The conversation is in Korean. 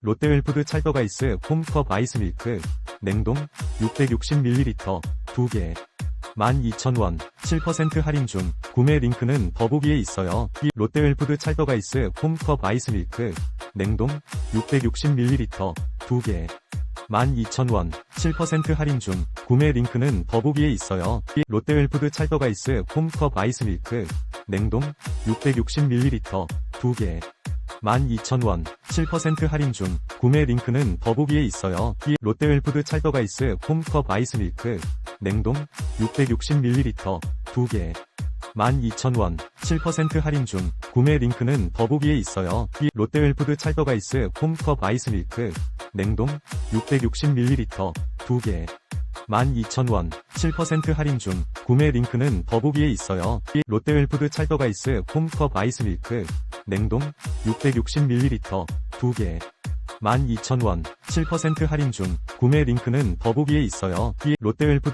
롯데웰푸드 찰떡아이스 홈컵 아이스밀크 냉동 660ml 2개 12,000원 7% 할인 중 구매 링크는 더보기에 있어요. 이 롯데웰푸드 찰떡아이스 홈컵 아이스밀크 냉동 660ml 2개 12,000원 7% 할인 중 구매 링크는 더보기에 있어요. 이 롯데웰푸드 찰떡아이스 홈컵 아이스밀크 냉동 660ml 2개 12,000원 7% 할인 중 구매 링크는 더보기에 있어요. 이 롯데웰푸드 찰떡아이스 홈컵 아이스밀크 냉동 660ml 2개 12,000원 7% 할인 중 구매 링크는 더보기에 있어요. 이 롯데웰푸드 찰떡아이스 홈컵 아이스밀크 냉동 660ml 2개 12,000원 7% 할인 중 구매 링크는 더보기에 있어요. 이 롯데웰푸드 찰떡아이스 홈컵 아이스밀크 냉동 660ml 2개 12,000원 7% 할인 중 구매 링크는 더보기에 있어요. 이 롯데웰푸드